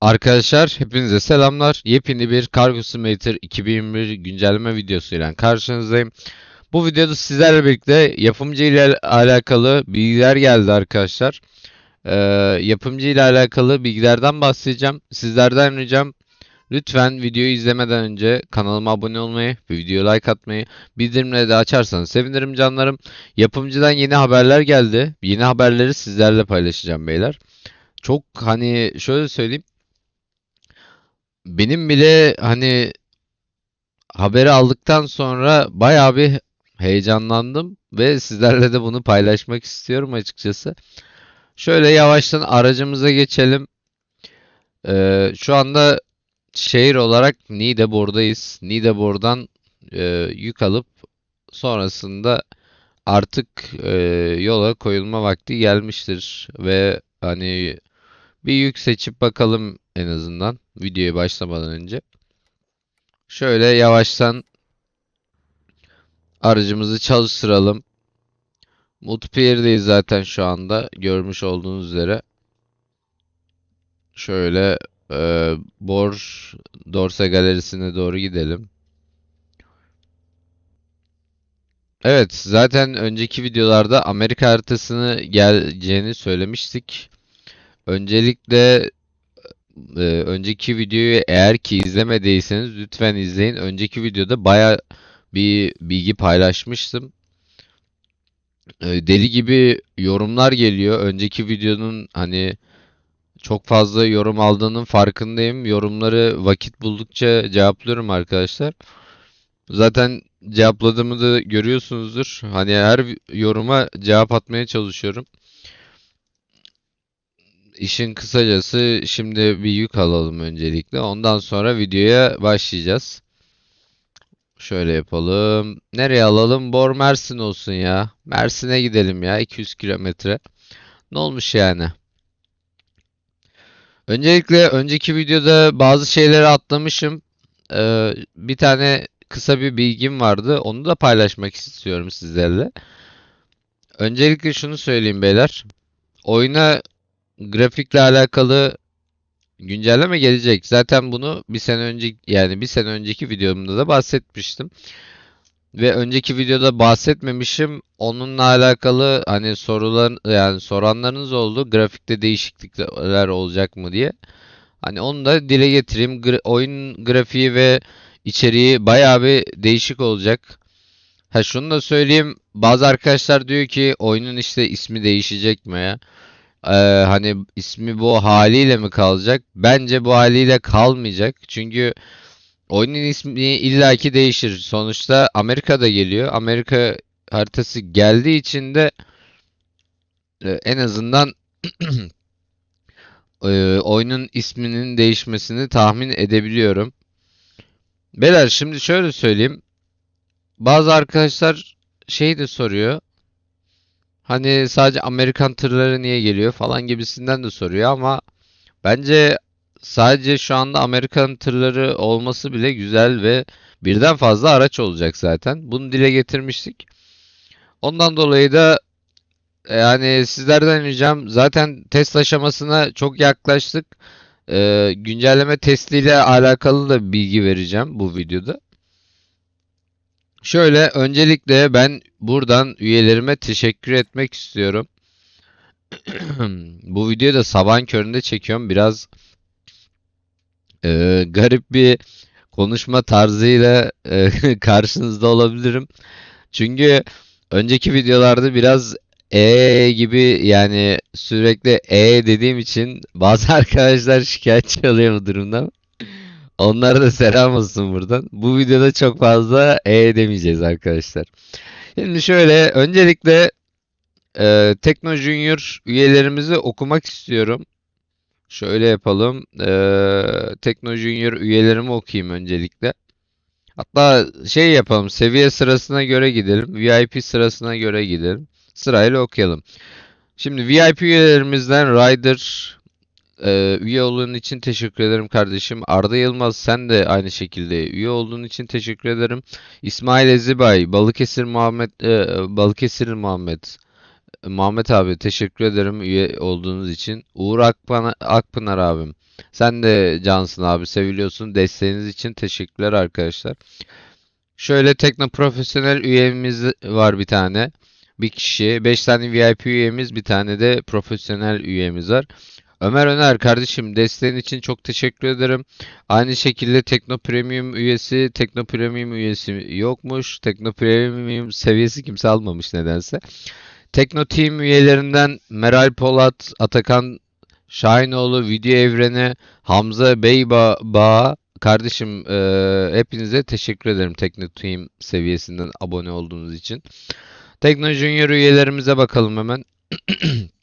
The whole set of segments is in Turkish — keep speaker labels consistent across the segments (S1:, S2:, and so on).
S1: Arkadaşlar hepinize selamlar. Yepyeni bir Cargo Simulator 2021 güncelleme videosuyla karşınızdayım. Bu videoda sizlerle birlikte yapımcı ile alakalı bilgiler geldi arkadaşlar. Ee, yapımcı ile alakalı bilgilerden bahsedeceğim. Sizlerden ricam lütfen videoyu izlemeden önce kanalıma abone olmayı videoya like atmayı, bildirimleri de açarsanız sevinirim canlarım. Yapımcıdan yeni haberler geldi. Yeni haberleri sizlerle paylaşacağım beyler. Çok hani şöyle söyleyeyim. Benim bile hani haberi aldıktan sonra bayağı bir heyecanlandım ve sizlerle de bunu paylaşmak istiyorum açıkçası. Şöyle yavaştan aracımıza geçelim. Ee, şu anda şehir olarak Niğdebor'dayız. Niğdebor'dan e, yük alıp sonrasında artık e, yola koyulma vakti gelmiştir ve hani bir yük seçip bakalım en azından videoya başlamadan önce. Şöyle yavaştan aracımızı çalıştıralım. Multiplayer'deyiz zaten şu anda görmüş olduğunuz üzere. Şöyle e, Bor Dorsa galerisine doğru gidelim. Evet, zaten önceki videolarda Amerika haritasını geleceğini söylemiştik. Öncelikle e, önceki videoyu eğer ki izlemediyseniz lütfen izleyin. Önceki videoda baya bir bilgi paylaşmıştım. E, deli gibi yorumlar geliyor. Önceki videonun hani çok fazla yorum aldığının farkındayım. Yorumları vakit buldukça cevaplıyorum arkadaşlar. Zaten cevapladığımı da görüyorsunuzdur. Hani her yoruma cevap atmaya çalışıyorum. İşin kısacası şimdi bir yük alalım öncelikle. Ondan sonra videoya başlayacağız. Şöyle yapalım. Nereye alalım? Bor Mersin olsun ya. Mersin'e gidelim ya. 200 kilometre. Ne olmuş yani? Öncelikle önceki videoda bazı şeyleri atlamışım. Ee, bir tane kısa bir bilgim vardı. Onu da paylaşmak istiyorum sizlerle. Öncelikle şunu söyleyeyim beyler. Oyuna grafikle alakalı güncelleme gelecek. Zaten bunu bir sene önce yani bir sene önceki videomda da bahsetmiştim. Ve önceki videoda bahsetmemişim. Onunla alakalı hani sorular yani soranlarınız oldu. Grafikte değişiklikler olacak mı diye. Hani onu da dile getireyim. Gra- oyun grafiği ve içeriği bayağı bir değişik olacak. Ha şunu da söyleyeyim. Bazı arkadaşlar diyor ki oyunun işte ismi değişecek mi ya? Ee, hani ismi bu haliyle mi kalacak? Bence bu haliyle kalmayacak. Çünkü oyunun ismi illaki değişir. Sonuçta Amerika'da geliyor. Amerika haritası geldiği için de e, en azından e, oyunun isminin değişmesini tahmin edebiliyorum. Beyler şimdi şöyle söyleyeyim. Bazı arkadaşlar şey de soruyor. Hani sadece Amerikan tırları niye geliyor falan gibisinden de soruyor ama bence sadece şu anda Amerikan tırları olması bile güzel ve birden fazla araç olacak zaten. Bunu dile getirmiştik. Ondan dolayı da yani sizlerden ricam zaten test aşamasına çok yaklaştık. Ee, güncelleme testiyle alakalı da bilgi vereceğim bu videoda. Şöyle öncelikle ben buradan üyelerime teşekkür etmek istiyorum. Bu videoyu da sabahın köründe çekiyorum. Biraz e, garip bir konuşma tarzıyla e, karşınızda olabilirim. Çünkü önceki videolarda biraz e gibi yani sürekli e dediğim için bazı arkadaşlar şikayetçi oluyor bu durumdan. Onlara da selam olsun buradan. Bu videoda çok fazla e demeyeceğiz arkadaşlar. Şimdi şöyle öncelikle e, Tekno Junior üyelerimizi okumak istiyorum. Şöyle yapalım. E, Tekno Junior üyelerimi okuyayım öncelikle. Hatta şey yapalım. Seviye sırasına göre gidelim. VIP sırasına göre gidelim. Sırayla okuyalım. Şimdi VIP üyelerimizden Ryder ee, üye olduğun için teşekkür ederim kardeşim. Arda Yılmaz sen de aynı şekilde üye olduğun için teşekkür ederim. İsmail Ezibay, Balıkesir Muhammed, e, Balıkesir Muhammed, Muhammed abi teşekkür ederim üye olduğunuz için. Uğur Akpınar, Akpınar abim. Sen de cansın abi seviliyorsun. Desteğiniz için teşekkürler arkadaşlar. Şöyle tekno profesyonel üyemiz var bir tane. Bir kişi. 5 tane VIP üyemiz, bir tane de profesyonel üyemiz var. Ömer Öner kardeşim desteğin için çok teşekkür ederim. Aynı şekilde Tekno Premium üyesi, Tekno Premium üyesi yokmuş. Tekno Premium seviyesi kimse almamış nedense. Tekno Team üyelerinden Meral Polat, Atakan Şahinoğlu, Video Evreni, Hamza Beyba kardeşim eee, hepinize teşekkür ederim Tekno Team seviyesinden abone olduğunuz için. Tekno Junior üyelerimize bakalım hemen.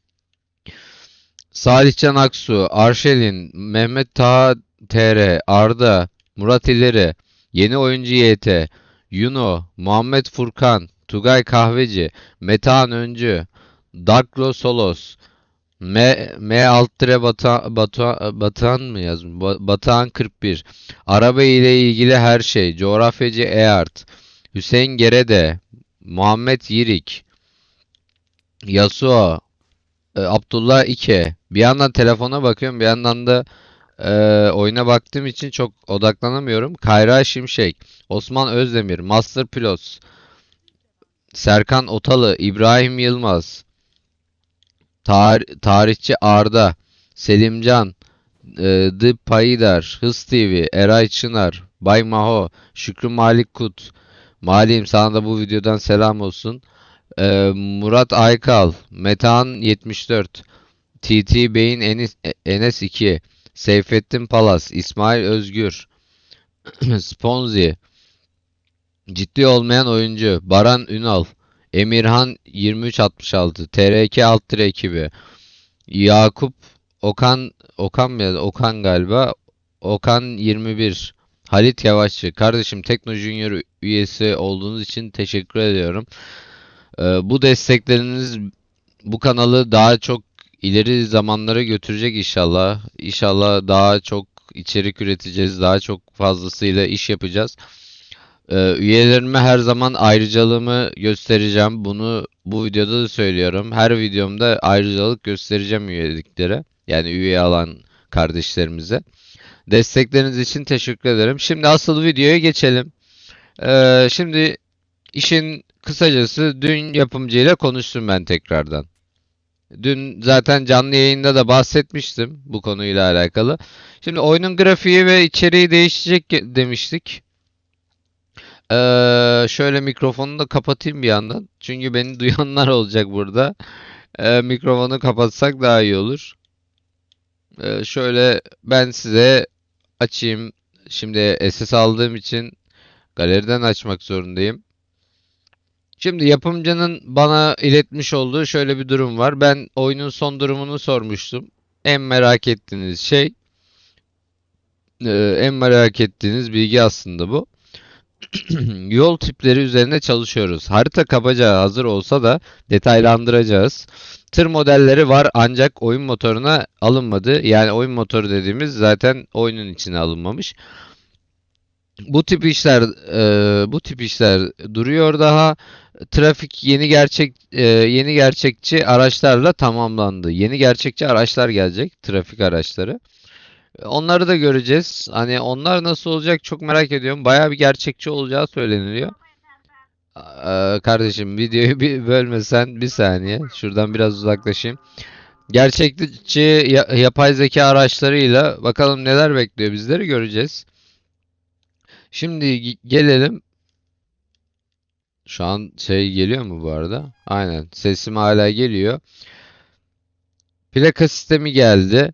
S1: Salihcan Aksu, Arşelin, Mehmet Taha TR, Arda, Murat İleri, Yeni Oyuncu YT, Yuno, Muhammed Furkan, Tugay Kahveci, Metehan Öncü, Darklo Solos, M, M alt tire Bata, Bata, Batan mı yazmış? Ba- Batahan 41. Araba ile ilgili her şey. Coğrafyacı Eart. Hüseyin Gerede. Muhammed Yirik. Yasuo. E, Abdullah İke. Bir yandan telefona bakıyorum, bir yandan da e, oyuna baktığım için çok odaklanamıyorum. Kayra Şimşek, Osman Özdemir, Master Pilots, Serkan Otalı, İbrahim Yılmaz, Tar- tarihçi Arda, Selimcan, e, The Payidar, Hız TV, Eray Çınar, Bay Maho, Şükrü Malik Kut, Malim sana da bu videodan selam olsun. E, Murat Aykal, Metehan 74, TT Bey'in Enes, Enes 2, Seyfettin Palas, İsmail Özgür, Sponzi, Ciddi olmayan oyuncu, Baran Ünal, Emirhan 2366, TRK alt ekibi, Yakup Okan Okan mı? Okan galiba. Okan 21. Halit Yavaşçı. Kardeşim Tekno Junior üyesi olduğunuz için teşekkür ediyorum. Ee, bu destekleriniz bu kanalı daha çok ileri zamanlara götürecek inşallah. İnşallah daha çok içerik üreteceğiz. Daha çok fazlasıyla iş yapacağız. Ee, üyelerime her zaman ayrıcalığımı göstereceğim. Bunu bu videoda da söylüyorum. Her videomda ayrıcalık göstereceğim üyeliklere. Yani üye alan kardeşlerimize. Destekleriniz için teşekkür ederim. Şimdi asıl videoya geçelim. Ee, şimdi işin kısacası dün yapımcıyla konuştum ben tekrardan. Dün zaten canlı yayında da bahsetmiştim bu konuyla alakalı. Şimdi oyunun grafiği ve içeriği değişecek demiştik. Ee, şöyle mikrofonu da kapatayım bir yandan. Çünkü beni duyanlar olacak burada. Ee, mikrofonu kapatsak daha iyi olur. Ee, şöyle ben size açayım. Şimdi SS aldığım için galeriden açmak zorundayım. Şimdi yapımcının bana iletmiş olduğu şöyle bir durum var. Ben oyunun son durumunu sormuştum. En merak ettiğiniz şey, e, en merak ettiğiniz bilgi aslında bu. Yol tipleri üzerine çalışıyoruz. Harita kabaca hazır olsa da detaylandıracağız. Tır modelleri var ancak oyun motoruna alınmadı. Yani oyun motoru dediğimiz zaten oyunun içine alınmamış. Bu tip işler e, bu tip işler duruyor daha. Trafik yeni gerçek e, yeni gerçekçi araçlarla tamamlandı. Yeni gerçekçi araçlar gelecek, trafik araçları. Onları da göreceğiz. Hani onlar nasıl olacak çok merak ediyorum. Bayağı bir gerçekçi olacağı söyleniliyor. Aa, kardeşim videoyu bir bölmesen bir saniye. Şuradan biraz uzaklaşayım. Gerçekçi ya- yapay zeka araçlarıyla bakalım neler bekliyor bizleri göreceğiz. Şimdi ge- gelelim. Şu an şey geliyor mu bu arada? Aynen. Sesim hala geliyor. Plaka sistemi geldi.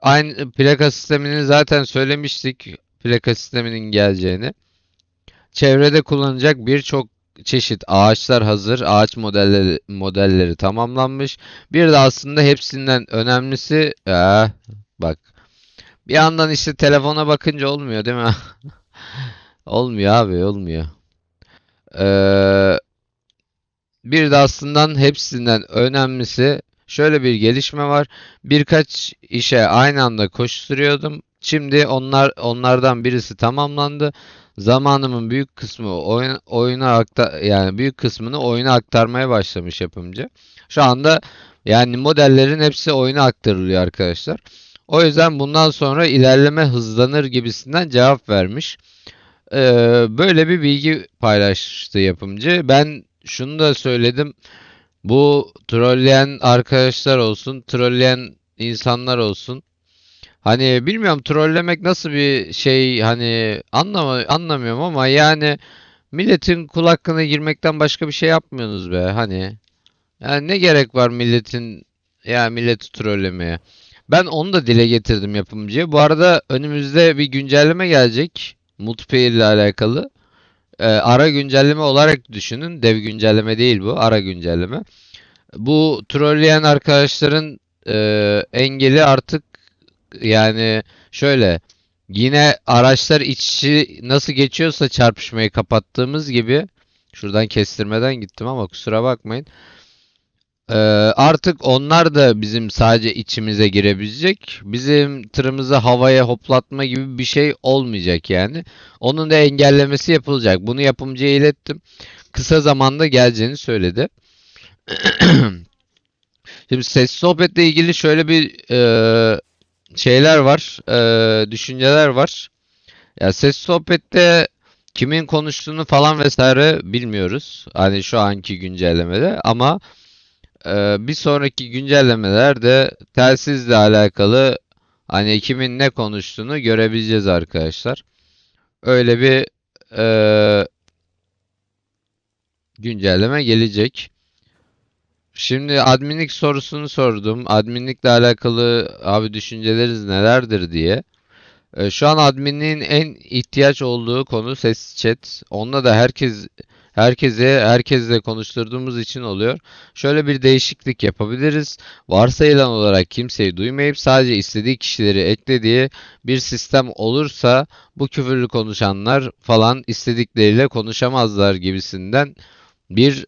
S1: Aynı plaka sistemini zaten söylemiştik. Plaka sisteminin geleceğini. Çevrede kullanılacak birçok çeşit ağaçlar hazır. Ağaç modelleri modelleri tamamlanmış. Bir de aslında hepsinden önemlisi Ee, bak. Bir yandan işte telefona bakınca olmuyor değil mi? Olmuyor abi, olmuyor. Ee, bir de aslında hepsinden önemlisi şöyle bir gelişme var. Birkaç işe aynı anda koşturuyordum. Şimdi onlar onlardan birisi tamamlandı. Zamanımın büyük kısmı oyun, oyuna akta yani büyük kısmını oyuna aktarmaya başlamış yapımcı. Şu anda yani modellerin hepsi oyuna aktarılıyor arkadaşlar. O yüzden bundan sonra ilerleme hızlanır gibisinden cevap vermiş. Ee, böyle bir bilgi paylaştı yapımcı. Ben şunu da söyledim. Bu trolleyen arkadaşlar olsun, trolleyen insanlar olsun. Hani bilmiyorum trollemek nasıl bir şey hani anlama, anlamıyorum ama yani milletin kul hakkına girmekten başka bir şey yapmıyorsunuz be hani. Yani ne gerek var milletin ya milleti trollemeye. Ben onu da dile getirdim yapımcıya. Bu arada önümüzde bir güncelleme gelecek. Multiplayer ile alakalı. Ee, ara güncelleme olarak düşünün. Dev güncelleme değil bu. Ara güncelleme. Bu trolleyen arkadaşların e, engeli artık yani şöyle yine araçlar iç içi nasıl geçiyorsa çarpışmayı kapattığımız gibi şuradan kestirmeden gittim ama kusura bakmayın. Ee, artık onlar da bizim sadece içimize girebilecek. Bizim tırımızı havaya hoplatma gibi bir şey olmayacak yani. Onun da engellemesi yapılacak. Bunu yapımcıya ilettim. Kısa zamanda geleceğini söyledi. Şimdi ses sohbetle ilgili şöyle bir e, şeyler var, e, düşünceler var. Ya ses sohbette kimin konuştuğunu falan vesaire bilmiyoruz. Hani şu anki güncellemede ama bir sonraki güncellemelerde telsizle alakalı hani kimin ne konuştuğunu görebileceğiz arkadaşlar. Öyle bir e, güncelleme gelecek. Şimdi adminlik sorusunu sordum. Adminlikle alakalı abi düşünceleriniz nelerdir diye. Ee, şu an adminliğin en ihtiyaç olduğu konu ses chat. Onunla da herkes herkese herkesle konuşturduğumuz için oluyor. Şöyle bir değişiklik yapabiliriz. Varsayılan olarak kimseyi duymayıp sadece istediği kişileri eklediği bir sistem olursa bu küfürlü konuşanlar falan istedikleriyle konuşamazlar gibisinden bir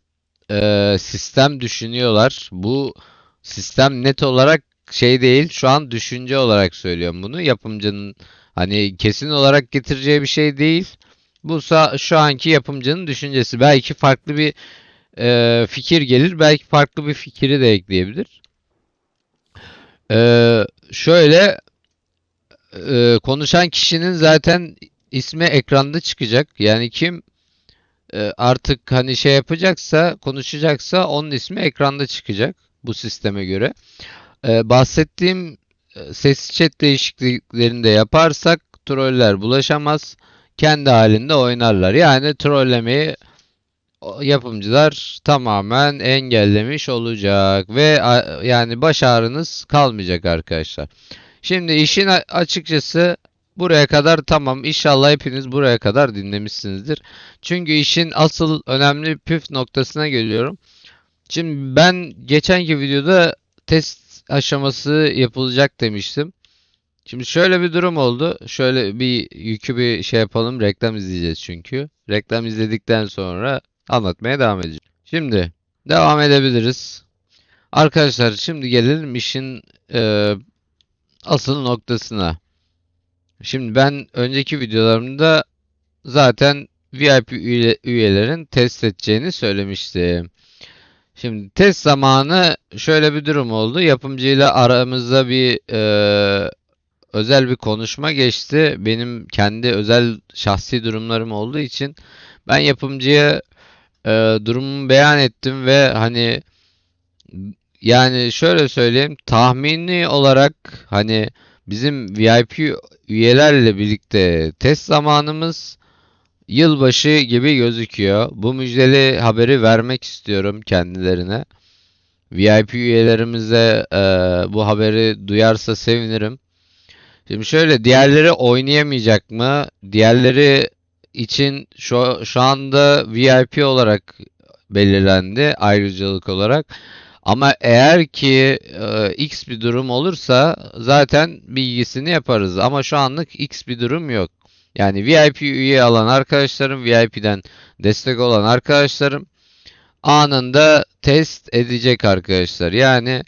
S1: e, sistem düşünüyorlar. Bu sistem net olarak şey değil. Şu an düşünce olarak söylüyorum bunu. Yapımcının hani kesin olarak getireceği bir şey değil. Bu şu anki yapımcının düşüncesi. Belki farklı bir e, fikir gelir. Belki farklı bir fikri de ekleyebilir. E, şöyle e, konuşan kişinin zaten ismi ekranda çıkacak. Yani kim e, artık hani şey yapacaksa, konuşacaksa onun ismi ekranda çıkacak bu sisteme göre. E, bahsettiğim e, ses chat değişikliklerini de yaparsak troller bulaşamaz. Kendi halinde oynarlar. Yani trollemeyi yapımcılar tamamen engellemiş olacak ve yani baş ağrınız kalmayacak arkadaşlar. Şimdi işin açıkçası buraya kadar tamam. İnşallah hepiniz buraya kadar dinlemişsinizdir. Çünkü işin asıl önemli püf noktasına geliyorum. Şimdi ben geçenki videoda test aşaması yapılacak demiştim. Şimdi şöyle bir durum oldu. Şöyle bir yükü bir şey yapalım. Reklam izleyeceğiz çünkü. Reklam izledikten sonra anlatmaya devam edeceğim. Şimdi devam edebiliriz. Arkadaşlar şimdi gelelim işin e, asıl noktasına. Şimdi ben önceki videolarımda zaten VIP üye- üyelerin test edeceğini söylemiştim. Şimdi test zamanı şöyle bir durum oldu. Yapımcıyla aramızda bir e, özel bir konuşma geçti. Benim kendi özel şahsi durumlarım olduğu için ben yapımcıya e, durumumu beyan ettim ve hani yani şöyle söyleyeyim tahmini olarak hani bizim VIP üyelerle birlikte test zamanımız yılbaşı gibi gözüküyor. Bu müjdeli haberi vermek istiyorum kendilerine. VIP üyelerimize e, bu haberi duyarsa sevinirim. Şimdi şöyle diğerleri oynayamayacak mı? Diğerleri için şu, şu anda VIP olarak belirlendi ayrıcalık olarak. Ama eğer ki e, X bir durum olursa zaten bilgisini yaparız. Ama şu anlık X bir durum yok. Yani VIP üye alan arkadaşlarım, VIP'den destek olan arkadaşlarım anında test edecek arkadaşlar. Yani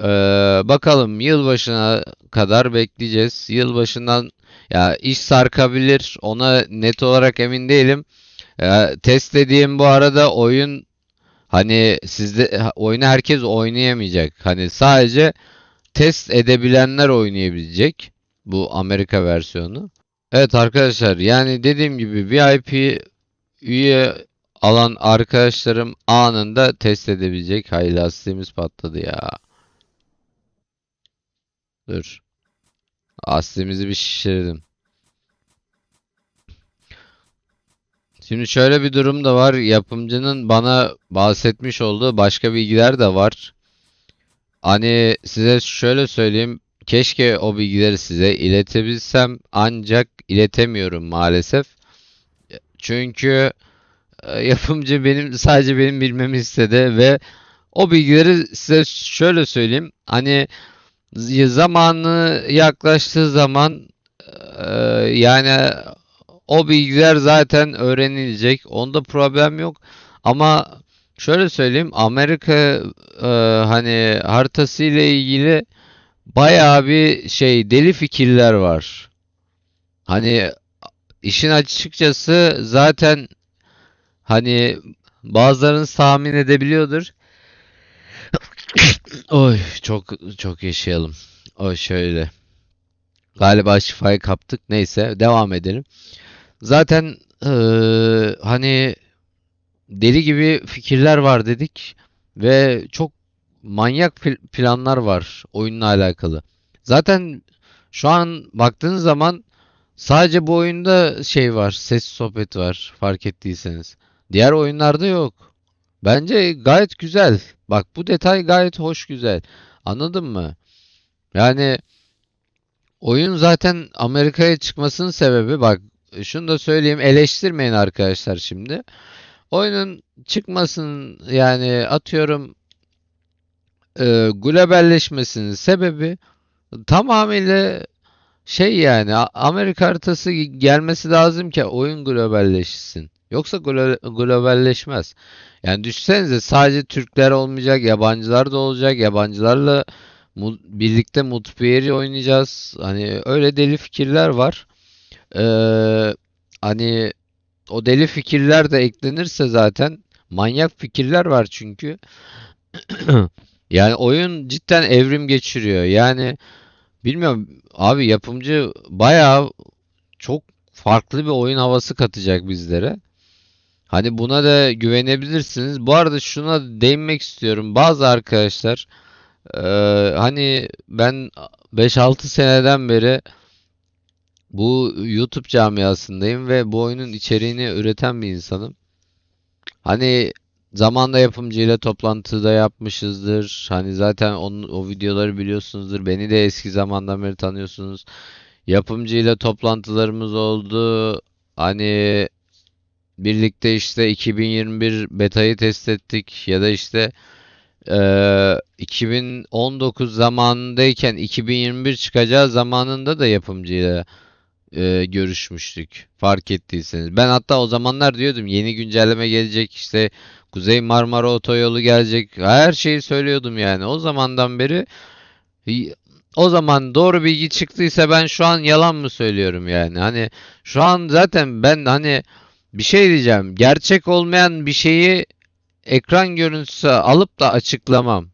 S1: e, bakalım yılbaşına kadar bekleyeceğiz. Yılbaşından ya iş sarkabilir. Ona net olarak emin değilim. E, test dediğim bu arada oyun Hani sizde oyunu herkes oynayamayacak. Hani sadece test edebilenler oynayabilecek bu Amerika versiyonu. Evet arkadaşlar yani dediğim gibi VIP üye alan arkadaşlarım anında test edebilecek. Hay lastiğimiz patladı ya. Dur. Lastiğimizi bir şişirdim. Şimdi şöyle bir durum da var. Yapımcının bana bahsetmiş olduğu başka bilgiler de var. Hani size şöyle söyleyeyim. Keşke o bilgileri size iletebilsem ancak iletemiyorum maalesef. Çünkü e, yapımcı benim sadece benim bilmemi istedi ve o bilgileri size şöyle söyleyeyim. Hani zamanı yaklaştığı zaman e, yani o bilgiler zaten öğrenilecek. Onda problem yok. Ama şöyle söyleyeyim. Amerika e, hani haritası ile ilgili bayağı bir şey deli fikirler var. Hani işin açıkçası zaten hani bazılarınız tahmin edebiliyordur. Oy çok çok yaşayalım. O şöyle. Galiba şifayı kaptık. Neyse devam edelim. Zaten eee, hani deli gibi fikirler var dedik ve çok manyak pl- planlar var oyunla alakalı. Zaten şu an baktığınız zaman sadece bu oyunda şey var, ses sohbet var fark ettiyseniz. Diğer oyunlarda yok. Bence gayet güzel. Bak bu detay gayet hoş güzel. Anladın mı? Yani oyun zaten Amerika'ya çıkmasının sebebi bak şunu da söyleyeyim eleştirmeyin arkadaşlar şimdi. Oyunun çıkmasının yani atıyorum e, globalleşmesinin sebebi tamamıyla şey yani Amerika haritası gelmesi lazım ki oyun globalleşsin. Yoksa glo- globalleşmez. Yani düşünsenize sadece Türkler olmayacak, yabancılar da olacak. Yabancılarla mu- birlikte multiplayer oynayacağız. Hani öyle deli fikirler var. Ee, hani o deli fikirler de eklenirse zaten manyak fikirler var çünkü. Yani oyun cidden evrim geçiriyor. Yani bilmiyorum abi yapımcı bayağı çok farklı bir oyun havası katacak bizlere. Hani buna da güvenebilirsiniz. Bu arada şuna değinmek istiyorum. Bazı arkadaşlar eee, hani ben 5-6 seneden beri bu YouTube camiasındayım ve bu oyunun içeriğini üreten bir insanım. Hani zamanda yapımcıyla toplantıda yapmışızdır. Hani zaten onun, o videoları biliyorsunuzdur. Beni de eski zamandan beri tanıyorsunuz. Yapımcıyla toplantılarımız oldu. Hani birlikte işte 2021 betayı test ettik ya da işte eee, 2019 zamanındayken 2021 çıkacağı zamanında da yapımcıyla e, görüşmüştük. Fark ettiyseniz. Ben hatta o zamanlar diyordum yeni güncelleme gelecek işte Kuzey Marmara Otoyolu gelecek. Her şeyi söylüyordum yani. O zamandan beri o zaman doğru bilgi çıktıysa ben şu an yalan mı söylüyorum yani? Hani şu an zaten ben hani bir şey diyeceğim. Gerçek olmayan bir şeyi ekran görüntüsü alıp da açıklamam.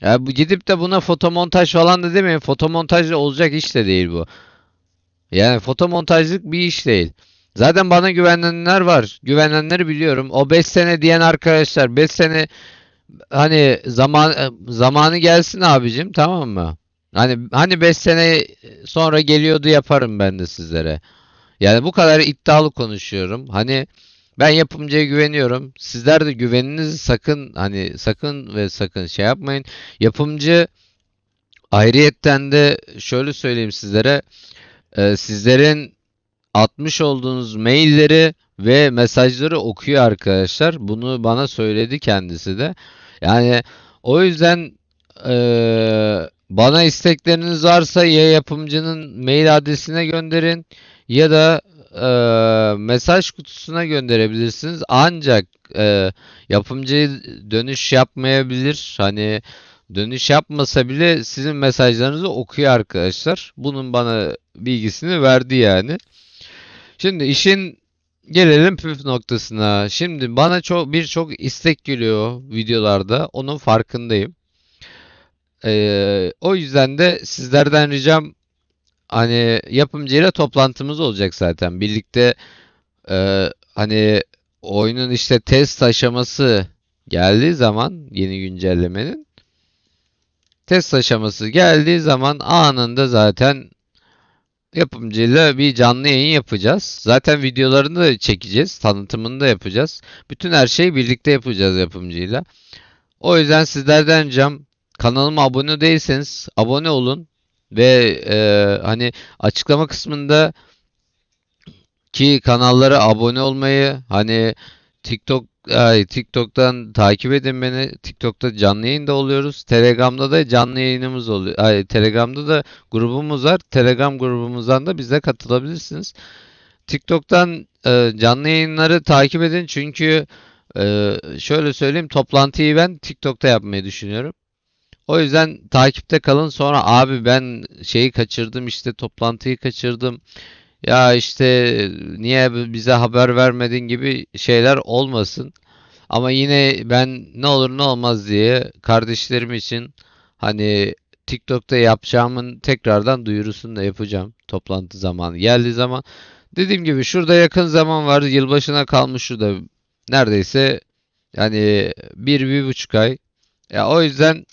S1: Ya bu gidip de buna fotomontaj falan da demeyin. Fotomontajla olacak iş de değil bu. Yani fotomontajlık bir iş değil. Zaten bana güvenenler var. Güvenenleri biliyorum. O 5 sene diyen arkadaşlar 5 sene hani zaman zamanı gelsin abicim tamam mı? Hani hani 5 sene sonra geliyordu yaparım ben de sizlere. Yani bu kadar iddialı konuşuyorum. Hani ben yapımcıya güveniyorum. Sizler de güveninizi sakın hani sakın ve sakın şey yapmayın. Yapımcı ayrıyetten de şöyle söyleyeyim sizlere. Ee, sizlerin atmış olduğunuz mailleri ve mesajları okuyor arkadaşlar. Bunu bana söyledi kendisi de. Yani o yüzden eee, bana istekleriniz varsa ya yapımcının mail adresine gönderin ya da eee, mesaj kutusuna gönderebilirsiniz. Ancak eee yapımcı dönüş yapmayabilir. Hani dönüş yapmasa bile sizin mesajlarınızı okuyor arkadaşlar. Bunun bana bilgisini verdi yani. Şimdi işin Gelelim püf noktasına. Şimdi bana çok birçok istek geliyor videolarda. Onun farkındayım. Ee, o yüzden de sizlerden ricam hani yapımcıyla toplantımız olacak zaten. Birlikte e, hani oyunun işte test aşaması geldiği zaman yeni güncellemenin test aşaması geldiği zaman anında zaten yapımcıyla bir canlı yayın yapacağız. Zaten videolarını da çekeceğiz, tanıtımını da yapacağız. Bütün her şeyi birlikte yapacağız yapımcıyla. O yüzden sizlerden ricam kanalıma abone değilseniz abone olun ve e, hani açıklama kısmında ki kanallara abone olmayı hani TikTok ay, TikTok'tan takip edin beni. TikTok'ta canlı yayında oluyoruz. Telegram'da da canlı yayınımız oluyor. Ay, Telegram'da da grubumuz var. Telegram grubumuzdan da bize katılabilirsiniz. TikTok'tan e, canlı yayınları takip edin çünkü e, şöyle söyleyeyim toplantıyı ben TikTok'ta yapmayı düşünüyorum. O yüzden takipte kalın. Sonra abi ben şeyi kaçırdım işte toplantıyı kaçırdım. Ya işte niye bize haber vermedin gibi şeyler olmasın. Ama yine ben ne olur ne olmaz diye kardeşlerim için hani TikTok'ta yapacağımın tekrardan duyurusunu da yapacağım. Toplantı zamanı geldiği zaman. Dediğim gibi şurada yakın zaman var. Yılbaşına kalmış şurada neredeyse yani bir, bir buçuk ay. Ya o yüzden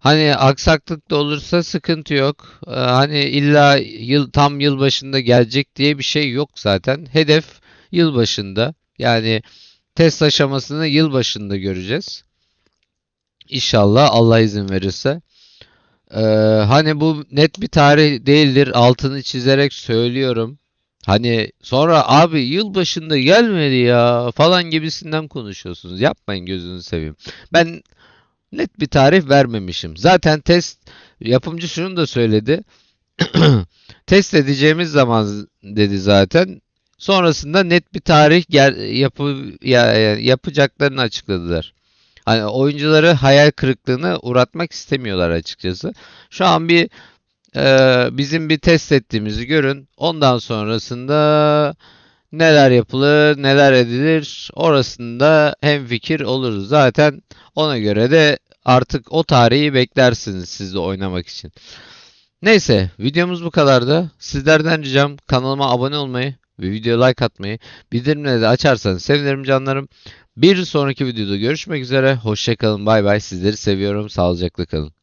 S1: Hani aksaklık da olursa sıkıntı yok. Ee, Hani illa yıl tam yıl başında gelecek diye bir şey yok zaten. Hedef yıl başında. Yani test aşamasını yıl başında göreceğiz. İnşallah Allah izin verirse. Ee, hani bu net bir tarih değildir. Altını çizerek söylüyorum. Hani sonra abi yıl başında gelmedi ya falan gibisinden konuşuyorsunuz. Yapmayın gözünü seveyim. Ben net bir tarih vermemişim. Zaten test yapımcı şunu da söyledi. Test edeceğimiz zaman dedi zaten. Sonrasında net bir tarih gel, yapı, ya, yapacaklarını açıkladılar. Hani oyuncuları hayal kırıklığına uğratmak istemiyorlar açıkçası. Şu an bir e, bizim bir test ettiğimizi görün. Ondan sonrasında neler yapılır, neler edilir orasında hemfikir oluruz. Zaten ona göre de artık o tarihi beklersiniz siz de oynamak için. Neyse videomuz bu kadardı. Sizlerden ricam kanalıma abone olmayı ve video like atmayı, bildirimleri de açarsanız sevinirim canlarım. Bir sonraki videoda görüşmek üzere. Hoşçakalın. Bay bay. Sizleri seviyorum. Sağlıcakla kalın.